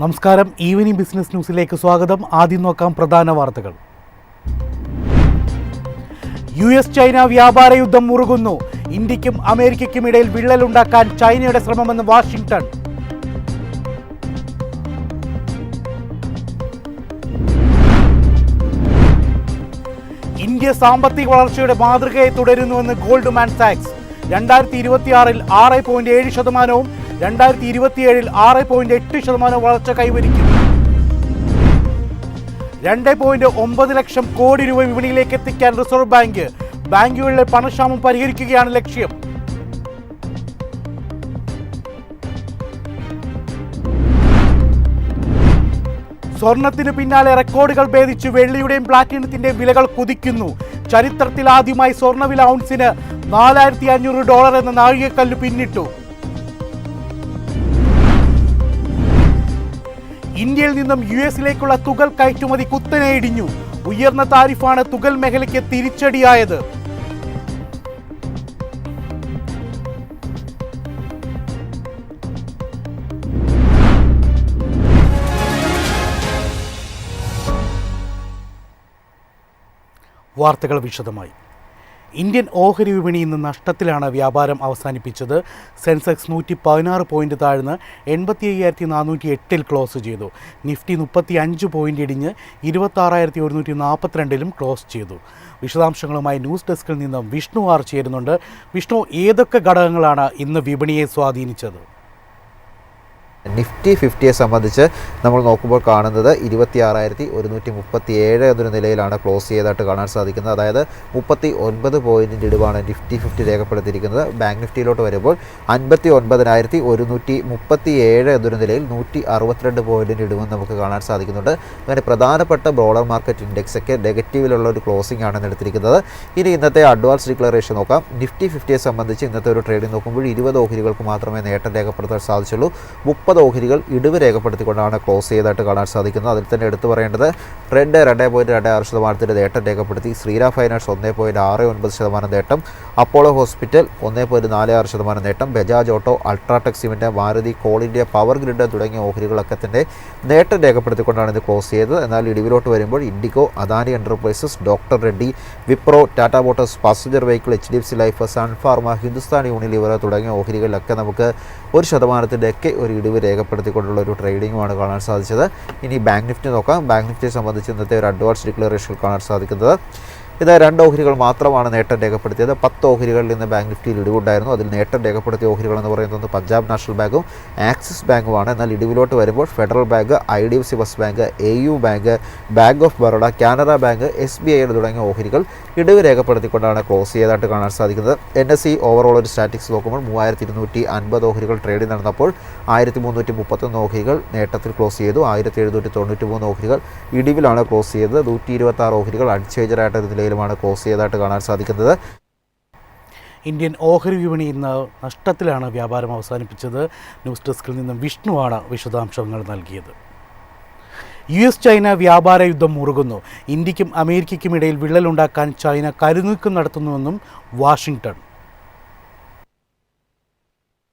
നമസ്കാരം. Evening business ന്യൂസിലേക്ക് സ്വാഗതം. ആദ്യം നോക്കാം പ്രധാന വാർത്തകൾ. യു എസ് ചൈന വ്യാപാര യുദ്ധം മുറുകുന്നു. ഇന്ത്യക്കും അമേരിക്കയ്ക്കും ഇടയിൽ വിള്ളലുണ്ടാക്കാൻ ചൈനയുടെ ശ്രമമെന്ന് വാഷിംഗ്ടൺ. ഇന്ത്യ സാമ്പത്തിക വളർച്ചയുടെ മാതൃകയെ തുടരുന്നുവെന്ന് ഗോൾഡ്മാൻ സാക്സ്. രണ്ടായിരത്തി ഇരുപത്തിയാറിൽ ആറ് പോയിന്റ് ഏഴ് ശതമാനവും രണ്ടായിരത്തി ഇരുപത്തിയേഴിൽ ആറ് പോയിന്റ് എട്ട് ശതമാനം വളർച്ച കൈവരിക്കും. രണ്ട് പോയിന്റ് ഒമ്പത് ലക്ഷം കോടി രൂപ വിപണിയിലേക്ക് എത്തിക്കാൻ റിസർവ് ബാങ്ക് ബാങ്കുകളിലെ പണക്ഷാമം പരിഹരിക്കുകയാണ് ലക്ഷ്യം. സ്വർണത്തിന് പിന്നാലെ റെക്കോർഡുകൾ ഭേദിച്ച് വെള്ളിയുടെയും പ്ലാറ്റിനത്തിന്റെയും വിലകൾ കുതിക്കുന്നു. ചരിത്രത്തിൽ ആദ്യമായി സ്വർണവില ഔൺസിന് നാലായിരത്തി അഞ്ഞൂറ് ഡോളർ എന്ന നാഴികക്കല്ല് പിന്നിട്ടു. ഇന്ത്യയിൽ നിന്നും യു എസിലേക്കുള്ള തുകൽ കയറ്റുമതി കുത്തനെ ഇടിഞ്ഞു. ഉയർന്ന താരിഫാണ് തുകൽ മേഖലയ്ക്ക് തിരിച്ചടിയായത്. വാർത്തകൾ വിശദമായി. ഇന്ത്യൻ ഓഹരി വിപണി ഇന്ന് നഷ്ടത്തിലാണ് വ്യാപാരം അവസാനിപ്പിച്ചത്. സെൻസെക്സ് നൂറ്റി പതിനാറ് പോയിന്റ് താഴ്ന്ന് എൺപത്തി അയ്യായിരത്തി നാനൂറ്റി എട്ടിൽ ക്ലോസ് ചെയ്തു. നിഫ്റ്റി മുപ്പത്തി അഞ്ച് പോയിന്റ് ഇടിഞ്ഞ് ഇരുപത്താറായിരത്തി ഒരുന്നൂറ്റി നാൽപ്പത്തിരണ്ടിലും ക്ലോസ് ചെയ്തു. വിശദാംശങ്ങളുമായി ന്യൂസ് ഡെസ്കിൽ നിന്നും വിഷ്ണു ആർ ചേരുന്നുണ്ട്. വിഷ്ണു ഏതൊക്കെ ഘടകങ്ങളാണ് ഇന്ന് വിപണിയെ സ്വാധീനിച്ചത്? നിഫ്റ്റി ഫിഫ്റ്റിയെ സംബന്ധിച്ച് നമ്മൾ നോക്കുമ്പോൾ കാണുന്നത് ഇരുപത്തി ആറായിരത്തി ഒരുന്നൂറ്റി മുപ്പത്തി ഏഴ് എന്നൊരു നിലയിലാണ് ക്ലോസ് ചെയ്തതായിട്ട് കാണാൻ സാധിക്കുന്നത്. അതായത് മുപ്പത്തി ഒൻപത് പോയിന്റിന്റെ ഇടിവാണ് നിഫ്റ്റി ഫിഫ്റ്റി രേഖപ്പെടുത്തിയിരിക്കുന്നത്. ബാങ്ക് നിഫ്റ്റിയിലോട്ട് വരുമ്പോൾ അൻപത്തി ഒൻപതിനായിരത്തി ഒരുന്നൂറ്റി മുപ്പത്തി ഏഴ് എന്നൊരു നിലയിൽ നൂറ്റി അറുപത്തിരണ്ട് പോയിന്റിന്റെ ഇടിവും നമുക്ക് കാണാൻ സാധിക്കുന്നുണ്ട്. അങ്ങനെ പ്രധാനപ്പെട്ട ബ്രോഡർ മാർക്കറ്റ് ഇൻഡെക്സ് ഒക്കെ നെഗറ്റീവിലുള്ള ഒരു ക്ലോസിംഗ് ആണ് എടുത്തിരിക്കുന്നത്. ഇനി ഇന്നത്തെ അഡ്വാൻസ് ഡിക്ലറേഷൻ നോക്കാം. നിഫ്റ്റി ഫിഫ്റ്റിയെ സംബന്ധിച്ച് ഇന്നത്തെ ഒരു ട്രേഡിംഗ് നോക്കുമ്പോൾ ഇരുപത് ഓഹരികൾക്ക് മാത്രമേ നേട്ടം രേഖപ്പെടുത്താൻ സാധിച്ചുള്ളൂ. മുപ്പത് ഓഹരികൾ ഇടിവ് രേഖപ്പെടുത്തിക്കൊണ്ടാണ് ക്ലോസ് ചെയ്തതായിട്ട് കാണാൻ സാധിക്കുന്നത്. അതിൽ തന്നെ എടുത്തു പറയേണ്ടത് റെഡ് രണ്ട് പോയിന്റ് രണ്ട് ആറ് ശതമാനത്തിന്റെ നേട്ടം രേഖപ്പെടുത്തി. ശ്രീരാ ഫൈനാൻസ് ഒന്ന് പോയിന്റ് ആറ് ഒൻപത് ശതമാനം നേട്ടം. അപ്പോളോ ഹോസ്പിറ്റൽ ഒന്ന് പോയിന്റ് നാല് ആറ് ശതമാനം നേട്ടം. Bajaj Auto UltraTech Cement Maruti Coal India Power Grid തുടങ്ങിയ ഓഹരികളൊക്കെ തന്നെ നേട്ടം രേഖപ്പെടുത്തിക്കൊണ്ടാണ് ഇത് ക്ലോസ് ചെയ്തത്. എന്നാൽ ഇടിവിലോട്ട് വരുമ്പോൾ IndiGo Adani Enterprises doctor Reddy Wipro Tata Motors passenger vehicle H D F C life Sun Pharma Hindustan Unilever തുടങ്ങിയ ഓഹരികളിലൊക്കെ നമുക്ക് ഒരു ശതമാനത്തിന്റെയൊക്കെ ഒരു ഇടിവ് രേഖപ്പെടുത്തിക്കൊണ്ടുള്ള ഒരു ട്രേഡിങ്ങുമാണ് കാണാൻ സാധിച്ചത്. ഇനി ബാങ്ക് നിഫ്റ്റി നോക്കാം. ബാങ്ക് നിഫ്റ്റിയെ സംബന്ധിച്ച് ഇന്നത്തെ ഒരു അഡ്വാൻസ് ഡിക്ലറേഷൻ കാണാൻ സാധിക്കുന്നത് ഇത് രണ്ട് ഓഹരികൾ മാത്രമാണ് നേട്ടം രേഖപ്പെടുത്തിയത്. പത്ത് ഓഹരികളിൽ നിന്ന് ബാങ്ക് നിഫ്റ്റിയിൽ ഇടിവുണ്ടായിരുന്നു അതിൽ നേട്ടം രേഖപ്പെടുത്തിയ ഓഹരികൾ എന്ന് പറയുന്നത് പഞ്ചാബ് നാഷണൽ ബാങ്കും ആക്സിസ് ബാങ്കുമാണ്. എന്നാൽ ഇടിവിലോട്ട് വരുമ്പോൾ federal bank I D F C bus bank A U bank bank of Baroda Canara bank S B I തുടങ്ങിയ ഓഹരികൾ ഇടിവ് രേഖപ്പെടുത്തിക്കൊണ്ടാണ് ക്ലോസ് ചെയ്തതായിട്ട് കാണാൻ സാധിക്കുന്നത്. എൻ എസ് സി ഓവറോൾ ഒരു സ്റ്റാറ്റിക്സ് നോക്കുമ്പോൾ മൂവായിരത്തി ഇരുന്നൂറ്റി അൻപത് ഓഹരികൾ ട്രേഡിംഗ് നടന്നപ്പോൾ ആയിരത്തി മുന്നൂറ്റി മുപ്പത്തൊന്ന് ഓഹരികൾ നേട്ടത്തിൽ ക്ലോസ് ചെയ്തു. ആയിരത്തി എഴുന്നൂറ്റി തൊണ്ണൂറ്റി മൂന്ന് ഓഹരികൾ ഇടിവിലാണ് ക്ലോസ് ചെയ്തത്. നൂറ്റി ഇരുപത്തി ആറ് ഓഹരികൾ അൺചേഞ്ചറായിട്ട് നിലയിലുമാണ് ക്ലോസ് ചെയ്തതായിട്ട് കാണാൻ സാധിക്കുന്നത്. ഇന്ത്യൻ ഓഹരി വിപണി ഇന്ന് നഷ്ടത്തിലാണ് വ്യാപാരം അവസാനിപ്പിച്ചത്. ന്യൂസ് ഡെസ്കിൽ നിന്നും വിഷ്ണുവാണ് വിശദാംശങ്ങൾ നൽകിയത്. യു എസ് ചൈന വ്യാപാര യുദ്ധം മുറുകുന്നു. ഇന്ത്യക്കും അമേരിക്കയ്ക്കും ഇടയിൽ വിള്ളലുണ്ടാക്കാൻ ചൈന കരുനീക്കം നടത്തുന്നുവെന്നും വാഷിംഗ്ടൺ.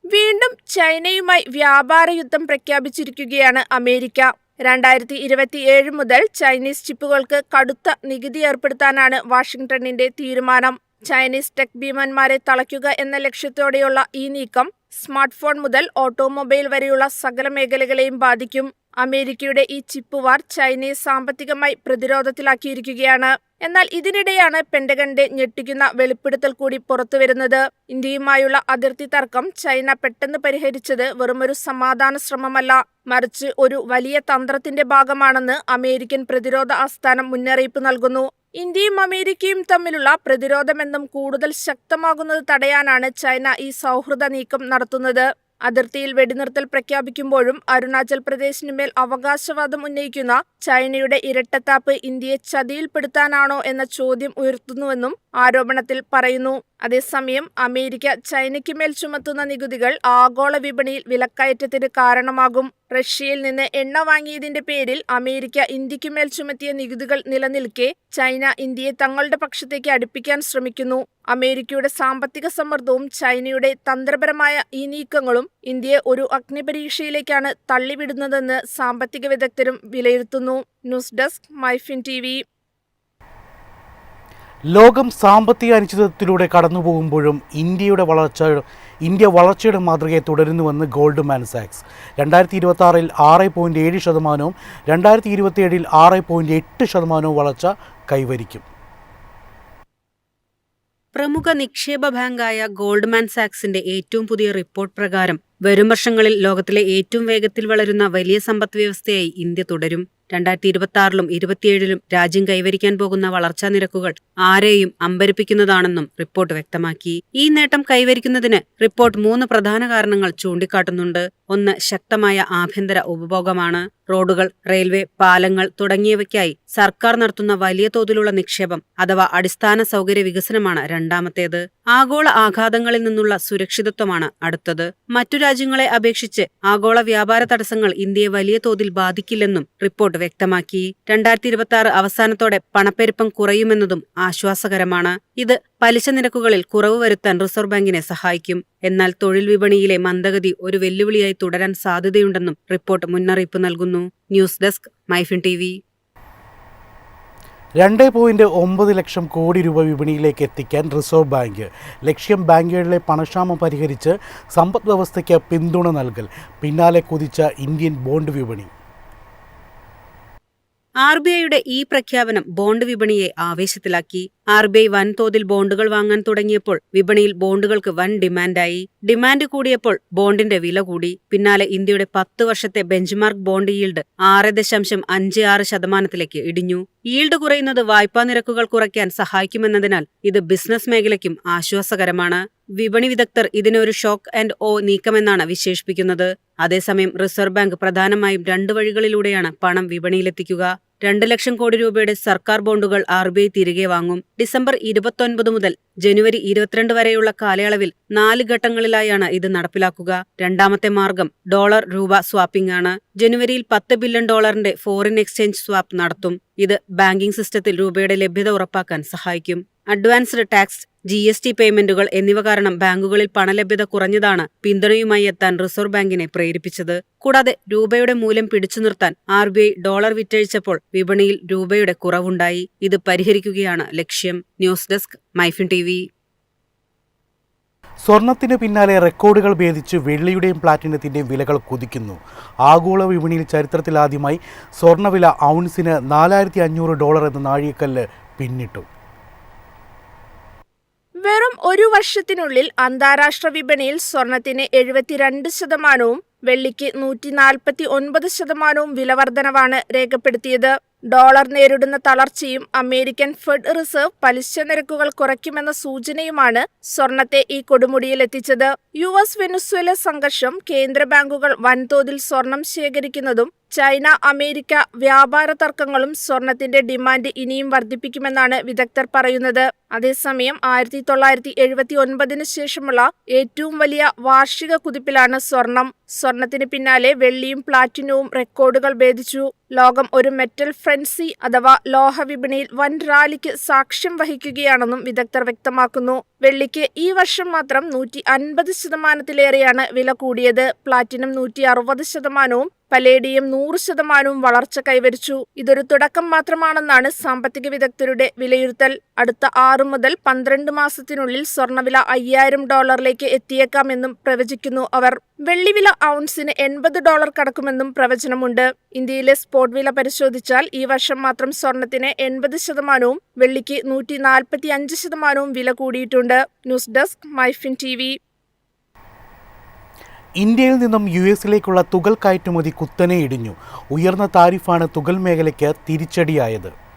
വീണ്ടും ചൈനയുമായി വ്യാപാര യുദ്ധം പ്രഖ്യാപിച്ചിരിക്കുകയാണ് അമേരിക്ക. രണ്ടായിരത്തി ഇരുപത്തിയേഴ് മുതൽ ചൈനീസ് ചിപ്പുകൾക്ക് കടുത്ത നികുതി ഏർപ്പെടുത്താനാണ് വാഷിംഗ്ടണിന്റെ തീരുമാനം. ചൈനീസ് ടെക് ഭീമന്മാരെ തളയ്ക്കുക എന്ന ലക്ഷ്യത്തോടെയുള്ള ഈ നീക്കം സ്മാർട്ട് ഫോൺ മുതൽ ഓട്ടോമൊബൈൽ വരെയുള്ള സകല മേഖലകളെയും ബാധിക്കും. അമേരിക്കയുടെ ഈ ചിപ്പ് വാർ ചൈനയെ സാമ്പത്തികമായി പ്രതിരോധത്തിലാക്കിയിരിക്കുകയാണ്. എന്നാൽ ഇതിനിടെയാണ് പെന്റഗന്റെ ഞെട്ടിക്കുന്ന വെളിപ്പെടുത്തൽ കൂടി പുറത്തുവരുന്നത് ഇന്ത്യയുമായുള്ള അതിർത്തി തർക്കം ചൈന പെട്ടെന്ന് പരിഹരിച്ചത് വെറുമൊരു സമാധാന ശ്രമമല്ല. മറിച്ച് ഒരു വലിയ തന്ത്രത്തിന്റെ ഭാഗമാണെന്ന് അമേരിക്കൻ പ്രതിരോധ ആസ്ഥാനം മുന്നറിയിപ്പ് നൽകുന്നു. ഇന്ത്യയും അമേരിക്കയും തമ്മിലുള്ള പ്രതിരോധമെന്നും കൂടുതൽ ശക്തമാകുന്നത് തടയാനാണ് ചൈന ഈ സൗഹൃദ നീക്കം നടത്തുന്നത്. അതിർത്തിയിൽ വെടിനിർത്തൽ പ്രഖ്യാപിക്കുമ്പോഴും അരുണാചൽ പ്രദേശിനുമേൽ അവകാശവാദം ഉന്നയിക്കുന്ന ചൈനയുടെ ഇരട്ടത്താപ്പ് ഇന്ത്യയെ ചതിയിൽപ്പെടുത്താനാണോ എന്ന ചോദ്യം ഉയർത്തുന്നുവെന്നും ആരോപണത്തിൽ പറയുന്നു. അതേസമയം അമേരിക്ക ചൈനയ്ക്കുമേൽ ചുമത്തുന്ന നികുതികൾ ആഗോള വിപണിയിൽ വിലക്കയറ്റത്തിന് കാരണമാകും. റഷ്യയിൽ നിന്ന് എണ്ണ വാങ്ങിയതിന്റെ പേരിൽ അമേരിക്ക ഇന്ത്യക്കുമേൽ ചുമത്തിയ നികുതികൾ നിലനിൽക്കെ ചൈന ഇന്ത്യയെ തങ്ങളുടെ പക്ഷത്തേക്ക് അടുപ്പിക്കാൻ ശ്രമിക്കുന്നു. അമേരിക്കയുടെ സാമ്പത്തിക സമ്മർദ്ദവും ചൈനയുടെ തന്ത്രപരമായ ഈ നീക്കങ്ങളും ഇന്ത്യയെ ഒരു അഗ്നിപരീക്ഷയിലേക്കാണ് തള്ളിവിടുന്നതെന്ന് സാമ്പത്തിക വിദഗ്ധരും വിലയിരുത്തുന്നു. ന്യൂസ് ഡെസ്ക് മൈഫിൻ ടി ലോകം സാമ്പത്തിക അനിശ്ചിതത്വത്തിലൂടെ കടന്നുപോകുമ്പോഴും ഇന്ത്യയുടെ വളർച്ച ഇന്ത്യ വളർച്ചയുടെ മാതൃകയെ തുടരുന്നുവെന്ന് ഗോൾഡ്മാൻ സാക്സ്. രണ്ടായിരത്തി ഇരുപത്തി ആറിൽ ആറ് പോയിന്റ് ഏഴ് ശതമാനവും രണ്ടായിരത്തി ഇരുപത്തിയേഴിൽ ആറ് പോയിന്റ് എട്ട് ശതമാനവും വളർച്ച കൈവരിക്കും. പ്രമുഖ നിക്ഷേപ ബാങ്കായ ഗോൾഡ്മാൻ സാക്സിന്റെ ഏറ്റവും പുതിയ റിപ്പോർട്ട് പ്രകാരം വരും വർഷങ്ങളിൽ ലോകത്തിലെ ഏറ്റവും വേഗത്തിൽ വളരുന്ന വലിയ സമ്പദ് വ്യവസ്ഥയായി ഇന്ത്യ തുടരും. രണ്ടായിരത്തി ഇരുപത്തി ആറിലും ഇരുപത്തിയേഴിലും രാജ്യം കൈവരിക്കാൻ പോകുന്ന വളർച്ചാ നിരക്കുകൾ ആരെയും അമ്പരിപ്പിക്കുന്നതാണെന്നും റിപ്പോർട്ട് വ്യക്തമാക്കി. ഈ നേട്ടം കൈവരിക്കുന്നതിന് റിപ്പോർട്ട് മൂന്ന് പ്രധാന കാരണങ്ങൾ ചൂണ്ടിക്കാട്ടുന്നുണ്ട്. ഒന്ന് ശക്തമായ ആഭ്യന്തര ഉപഭോഗമാണ്. റോഡുകൾ റെയിൽവേ പാലങ്ങൾ തുടങ്ങിയവയ്ക്കായി സർക്കാർ നടത്തുന്ന വലിയ തോതിലുള്ള നിക്ഷേപം അഥവാ അടിസ്ഥാന സൗകര്യ വികസനമാണ് രണ്ടാമത്തേത്. ആഗോള ആഘാതങ്ങളിൽ നിന്നുള്ള സുരക്ഷിതത്വമാണ് അടുത്തത്. മറ്റു രാജ്യങ്ങളെ അപേക്ഷിച്ച് ആഗോള വ്യാപാര തടസ്സങ്ങൾ ഇന്ത്യയെ വലിയ തോതിൽ ബാധിക്കില്ലെന്നും റിപ്പോർട്ട് വ്യക്തമാക്കി. രണ്ടായിരത്തി ഇരുപത്തി അവസാനത്തോടെ പണപ്പെരുപ്പം കുറയുമെന്നതും ആശ്വാസകരമാണ്. ഇത് പലിശ നിരക്കുകളിൽ കുറവ് വരുത്താൻ റിസർവ് ബാങ്കിനെ സഹായിക്കും. എന്നാൽ തൊഴിൽ വിപണിയിലെ മന്ദഗതി ഒരു വെല്ലുവിളിയായി തുടരാൻ സാധ്യതയുണ്ടെന്നും റിപ്പോർട്ട് മുന്നറിയിപ്പ് നൽകുന്നു. News desk MyFin T V. രണ്ട് പോയിന്റ് ഒമ്പത് ലക്ഷം കോടി രൂപ വിപണിയിലേക്ക് എത്തിക്കാൻ റിസർവ് ബാങ്ക്. ലക്ഷ്യം ബാങ്കുകളിലെ പണക്ഷാമം പരിഹരിച്ച് സമ്പദ് വ്യവസ്ഥയ്ക്ക് പിന്തുണ നൽകൽ. പിന്നാലെ കുതിച്ച ഇന്ത്യൻ ബോണ്ട് വിപണി. ആർ ബി ഐയുടെ ഈ പ്രഖ്യാപനം ബോണ്ട് വിപണിയെ ആവേശത്തിലാക്കി. ആർ ബി ഐ വൻതോതിൽ ബോണ്ടുകൾ വാങ്ങാൻ തുടങ്ങിയപ്പോൾ വിപണിയിൽ ബോണ്ടുകൾക്ക് വൻ ഡിമാൻഡായി. ഡിമാൻഡ് കൂടിയപ്പോൾ ബോണ്ടിന്റെ വില കൂടി. പിന്നാലെ ഇന്ത്യയുടെ പത്ത് വർഷത്തെ ബെഞ്ച്മാർക്ക് ബോണ്ട് ഈൽഡ് ആറ് ദശാംശം അഞ്ച് ആറ് ശതമാനത്തിലേക്ക് ഇടിഞ്ഞു. ഈൽഡ് കുറയുന്നത് വായ്പാ നിരക്കുകൾ കുറയ്ക്കാൻ സഹായിക്കുമെന്നതിനാൽ ഇത് ബിസിനസ് മേഖലയ്ക്കും ആശ്വാസകരമാണ്. വിപണി വിദഗ്ധർ ഇതിനൊരു ഷോക്ക് ആൻഡ് ഓ നീക്കമെന്നാണ് വിശേഷിപ്പിക്കുന്നത്. അതേസമയം റിസർവ് ബാങ്ക് പ്രധാനമായും രണ്ട് വഴികളിലൂടെയാണ് പണം വിപണിയിലെത്തിക്കുക. രണ്ട് ലക്ഷം കോടി രൂപയുടെ സർക്കാർ ബോണ്ടുകൾ ആർ ബി ഐ തിരികെ വാങ്ങും. ഡിസംബർ ഇരുപത്തൊൻപത് മുതൽ ജനുവരി ഇരുപത്തിരണ്ട് വരെയുള്ള കാലയളവിൽ നാല് ഘട്ടങ്ങളിലായാണ് ഇത് നടപ്പിലാക്കുക. രണ്ടാമത്തെ മാർഗം ഡോളർ രൂപ സ്വാപ്പിംഗ് ആണ്. ജനുവരിയിൽ പത്ത് ബില്യൺ ഡോളറിന്റെ ഫോറിൻ എക്സ്ചേഞ്ച് സ്വാപ്പ് നടത്തും. ഇത് ബാങ്കിംഗ് സിസ്റ്റത്തിൽ രൂപയുടെ ലഭ്യത ഉറപ്പാക്കാൻ സഹായിക്കും. Advanced tax G S T പേയ്മെന്റുകൾ എന്നിവ കാരണം ബാങ്കുകളിൽ പണലഭ്യത കുറഞ്ഞതാണ് പിന്തുണയുമായി എത്താൻ റിസർവ് ബാങ്കിനെ പ്രേരിപ്പിച്ചത്. കൂടാതെ രൂപയുടെ മൂല്യം പിടിച്ചു നിർത്താൻ ആർ ബി ഐ ഡോളർ വിറ്റഴിച്ചപ്പോൾ വിപണിയിൽ രൂപയുടെ കുറവുണ്ടായി. ഇത് പരിഹരിക്കുകയാണ് ലക്ഷ്യം. News desk MyFin T V. സ്വർണത്തിന് പിന്നാലെ റെക്കോർഡുകൾ ഭേദിച്ച് വെള്ളിയുടെയും പ്ലാറ്റിനത്തിന്റെയും വിലകൾ കുതിക്കുന്നു. ആഗോള വിപണിയിൽ ചരിത്രത്തിലാദ്യമായി സ്വർണവില ഔൺസിന് നാലായിരത്തി അഞ്ഞൂറ് ഡോളർ എന്ന നാഴികക്കല്ല് പിന്നിട്ടു. വെറും ഒരു വർഷത്തിനുള്ളിൽ അന്താരാഷ്ട്ര വിപണിയിൽ സ്വർണത്തിന് എഴുപത്തിരണ്ട് ശതമാനവും വെള്ളിക്ക് നൂറ്റി നാൽപ്പത്തി ഒൻപത് ശതമാനവും വിലവർധനവാണ് രേഖപ്പെടുത്തിയത്. ഡോളർ നേരിടുന്ന തളർച്ചയും അമേരിക്കൻ ഫെഡ് റിസർവ് പലിശ നിരക്കുകൾ കുറയ്ക്കുമെന്ന സൂചനയുമാണ് സ്വർണത്തെ ഈ കൊടുമുടിയിലെത്തിച്ചത്. യു എസ് വെനുസ്വേല സംഘർഷം കേന്ദ്ര ബാങ്കുകൾ വൻതോതിൽ സ്വർണം ശേഖരിക്കുന്നതും ചൈന അമേരിക്ക വ്യാപാര തർക്കങ്ങളും സ്വർണത്തിന്റെ ഡിമാൻഡ് ഇനിയും വർദ്ധിപ്പിക്കുമെന്നാണ് വിദഗ്ധർ പറയുന്നത്. അതേസമയം ആയിരത്തി തൊള്ളായിരത്തി എഴുപത്തി ഒൻപതിനു ശേഷമുള്ള ഏറ്റവും വലിയ വാർഷിക കുതിപ്പിലാണ് സ്വർണം. സ്വർണത്തിന് പിന്നാലെ വെള്ളിയും പ്ലാറ്റിനവും റെക്കോർഡുകൾ ഭേദിച്ചു. ലോകം ഒരു മെറ്റൽ ഫ്രൻസി അഥവാ ലോഹ വിപണിയിൽ വൻ റാലിക്ക് സാക്ഷ്യം വഹിക്കുകയാണെന്നും വിദഗ്ധർ വ്യക്തമാക്കുന്നു. വെള്ളിക്ക് ഈ വർഷം മാത്രം നൂറ്റി അൻപത് ശതമാനത്തിലേറെയാണ് വില കൂടിയത്. പ്ലാറ്റിനം നൂറ്റി അറുപത് ശതമാനവും പലേഡിയം നൂറ് ശതമാനവും വളർച്ച കൈവരിച്ചു. ഇതൊരു തുടക്കം മാത്രമാണെന്നാണ് സാമ്പത്തിക വിദഗ്ധരുടെ വിലയിരുത്തൽ. അടുത്ത ആറു മുതൽ പന്ത്രണ്ട് മാസത്തിനുള്ളിൽ സ്വർണവില അയ്യായിരം ഡോളറിലേക്ക് എത്തിയേക്കാമെന്നും പ്രവചിക്കുന്നു അവർ. വെള്ളിവില ഔൺസിന് എൺപത് ഡോളർ കടക്കുമെന്നും പ്രവചനമുണ്ട്. ഇന്ത്യയിലെ സ്പോട്ട് വില പരിശോധിച്ചാൽ ഈ വർഷം മാത്രം സ്വർണത്തിന് എൺപത് ശതമാനവും വെള്ളിക്ക് നൂറ്റി നാൽപ്പത്തി അഞ്ച് ശതമാനവും വില കൂടിയിട്ടുണ്ട്. ന്യൂസ് ഡെസ്ക് മൈഫിൻ ടി ഇന്ത്യയിൽ നിന്നും യു എസിലേക്കുള്ള തുകൽ കയറ്റുമതി കുത്തനെ ഇടിഞ്ഞു. ഉയർന്ന താരിഫാണ് തുകൽ മേഖലയ്ക്ക് തിരിച്ചടിയായത്.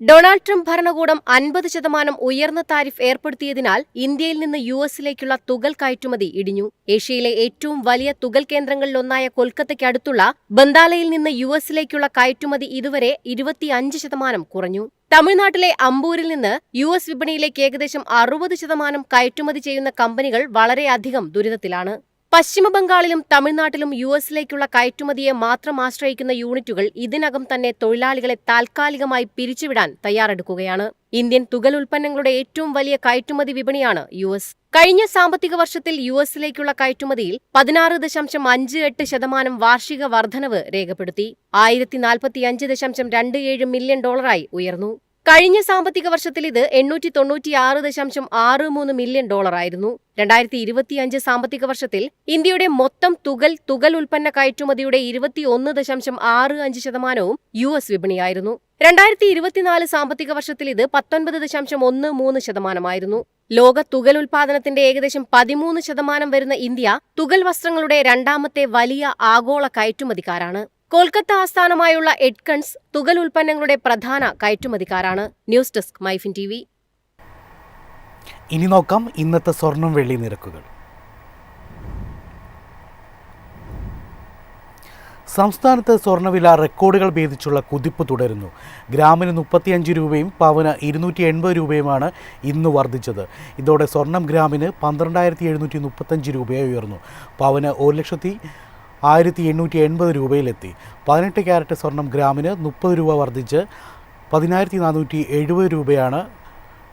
ഡൊണാൾഡ് ട്രംപ് ഭരണകൂടം അൻപത് ശതമാനം ഉയർന്ന താരിഫ് ഏർപ്പെടുത്തിയതിനാൽ ഇന്ത്യയിൽ നിന്ന് യു എസിലേക്കുള്ള തുകൽ കയറ്റുമതി ഇടിഞ്ഞു. ഏഷ്യയിലെ ഏറ്റവും വലിയ തുകൽ കേന്ദ്രങ്ങളിലൊന്നായ കൊൽക്കത്തയ്ക്കടുത്തുള്ള ബന്ദാലയിൽ നിന്ന് യു എസിലേക്കുള്ള കയറ്റുമതി ഇതുവരെ ഇരുപത്തിയഞ്ച് ശതമാനം കുറഞ്ഞു. തമിഴ്നാട്ടിലെ അമ്പൂരിൽ നിന്ന് യു എസ് വിപണിയിലേക്ക് ഏകദേശം അറുപത് ശതമാനം കയറ്റുമതി ചെയ്യുന്ന കമ്പനികൾ വളരെയധികം ദുരിതത്തിലാണ്. പശ്ചിമബംഗാളിലും തമിഴ്നാട്ടിലും യു എസിലേക്കുള്ള കയറ്റുമതിയെ മാത്രം ആശ്രയിക്കുന്ന യൂണിറ്റുകൾ ഇതിനകം തന്നെ തൊഴിലാളികളെ താൽക്കാലികമായി പിരിച്ചുവിടാൻ തയ്യാറെടുക്കുകയാണ്. ഇന്ത്യൻ തുകൽ ഉൽപ്പന്നങ്ങളുടെ ഏറ്റവും വലിയ കയറ്റുമതി വിപണിയാണ് യു എസ്. കഴിഞ്ഞ സാമ്പത്തിക വർഷത്തിൽ യു എസിലേക്കുള്ള കയറ്റുമതിയിൽ പതിനാറ് ദശാംശം അഞ്ച് എട്ട് ശതമാനം വാർഷിക വർധനവ് രേഖപ്പെടുത്തി. ആയിരത്തി നാൽപ്പത്തിയഞ്ച് ദശാംശം രണ്ട് ഏഴ് മില്യൺ ഡോളറായി ഉയർന്നു. കഴിഞ്ഞ സാമ്പത്തിക വർഷത്തിൽ ഇത് എണ്ണൂറ്റി തൊണ്ണൂറ്റിയാറ് ദശാംശം ആറ് മൂന്ന് മില്യൺ ഡോളറായിരുന്നു. രണ്ടായിരത്തി ഇരുപത്തിയഞ്ച് സാമ്പത്തിക വർഷത്തിൽ ഇന്ത്യയുടെ മൊത്തം തുകൽ തുകൽ ഉൽപ്പന്ന കയറ്റുമതിയുടെ ഇരുപത്തിയൊന്ന് ദശാംശം ആറ് അഞ്ച് ശതമാനവും യു എസ് വിപണിയായിരുന്നു. രണ്ടായിരത്തി ഇരുപത്തിനാല് സാമ്പത്തിക വർഷത്തിൽ ഇത് പത്തൊൻപത് ദശാംശം ഒന്ന് മൂന്ന് ശതമാനമായിരുന്നു. ലോക തുകൽ ഉൽപാദനത്തിന്റെ ഏകദേശം പതിമൂന്ന് ശതമാനം വരുന്ന ഇന്ത്യ തുകൽ വസ്ത്രങ്ങളുടെ രണ്ടാമത്തെ വലിയ ആഗോള കയറ്റുമതിക്കാരാണ്. കൊൽക്കത്ത ആസ്ഥാനമായുള്ള എഡ്കൺസ് തുകൽ ഉൽപ്പന്നങ്ങളുടെ പ്രധാന കയറ്റുമതിക്കാരാണ്. News desk MyFin T V. ഇനി നോക്കാം ഇന്നത്തെ സ്വർണം വെള്ളി നിരക്കുകൾ. സംസ്ഥാനത്ത് സ്വർണവില റെക്കോർഡുകൾ ഭേദിച്ചുള്ള കുതിപ്പ് തുടരുന്നു. ഗ്രാമിന് മുപ്പത്തിയഞ്ച് രൂപയും പവന് ഇരുന്നൂറ്റി എൺപത് രൂപയുമാണ് ഇന്ന് വർദ്ധിച്ചത്. ഇതോടെ സ്വർണം ഗ്രാമിന് പന്ത്രണ്ടായിരത്തി എഴുന്നൂറ്റി മുപ്പത്തഞ്ച് രൂപയായി ഉയർന്നു. പവന് ഒരു ലക്ഷത്തി ആയിരത്തി എണ്ണൂറ്റി എൺപത് രൂപയിലെത്തി. പതിനെട്ട് ക്യാരറ്റ് സ്വർണം ഗ്രാമിന് മുപ്പത് രൂപ വർദ്ധിച്ച് പതിനായിരത്തി നാനൂറ്റി എഴുപത് രൂപയാണ്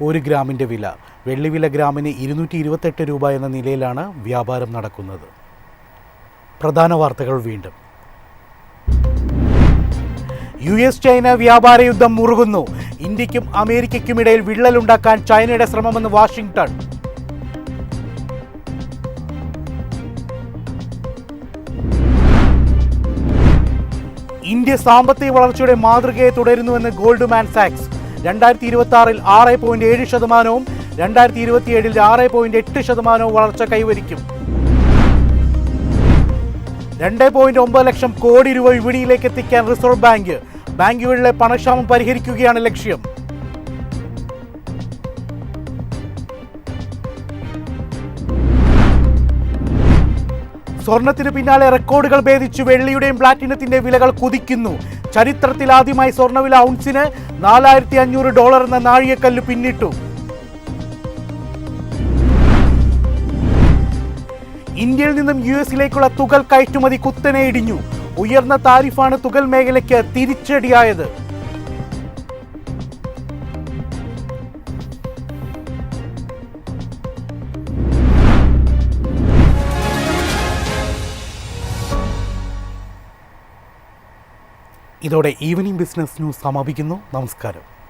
ഒരു ഗ്രാമിന്റെ വില. വെള്ളിവില ഗ്രാമിന് ഇരുന്നൂറ്റി ഇരുപത്തെട്ട് രൂപ എന്ന നിലയിലാണ് വ്യാപാരം നടക്കുന്നത്. പ്രധാന വാർത്തകൾ വീണ്ടും. യു എസ് ചൈന വ്യാപാര യുദ്ധം മുറുകുന്നു. ഇന്ത്യക്കും അമേരിക്കയ്ക്കുമിടയിൽ വിള്ളലുണ്ടാക്കാൻ ചൈനയുടെ ശ്രമമെന്ന് വാഷിംഗ്ടൺ. ഇന്ത്യ സാമ്പത്തിക വളർച്ചയുടെ മാതൃകയെ തുടരുന്നുവെന്ന് ഗോൾഡ്മാൻ സാക്സ്. രണ്ടായിരത്തി ഇരുപത്തി ആറിൽ ആറ് പോയിന്റ് ഏഴ് ശതമാനവും രണ്ടായിരത്തി ഇരുപത്തിയേഴിൽ ആറ് പോയിന്റ് എട്ട് ശതമാനവും വളർച്ച കൈവരിക്കും. രണ്ട് പോയിന്റ് ഒമ്പത് ലക്ഷം കോടി രൂപ വിപണിയിലേക്ക് എത്തിക്കാൻ റിസർവ് ബാങ്ക് ബാങ്കുകളിലെ പണക്ഷാമം പരിഹരിക്കുകയാണ് ലക്ഷ്യം. സ്വർണത്തിന് പിന്നാലെ റെക്കോർഡുകൾ ഭേദിച്ച് വെള്ളിയുടെയും പ്ലാറ്റിനത്തിന്റെ വിലകൾ കുതിക്കുന്നു. ചരിത്രത്തിൽ ആദ്യമായി സ്വർണവില ഔൺസിന് നാലായിരത്തി അഞ്ഞൂറ് ഡോളർ എന്ന നാഴികക്കല്ല് പിന്നിട്ടു. ഇന്ത്യയിൽ നിന്നും യു എസിലേക്കുള്ള തുകൽ കയറ്റുമതി കുത്തനെ ഇടിഞ്ഞു. ഉയർന്ന താരിഫാണ് തുകൽ മേഖലയ്ക്ക് തിരിച്ചടിയായത്. ഇതോടെ ഈവനിംഗ് ബിസിനസ് ന്യൂസ് സമാപിക്കുന്നു. നമസ്കാരം.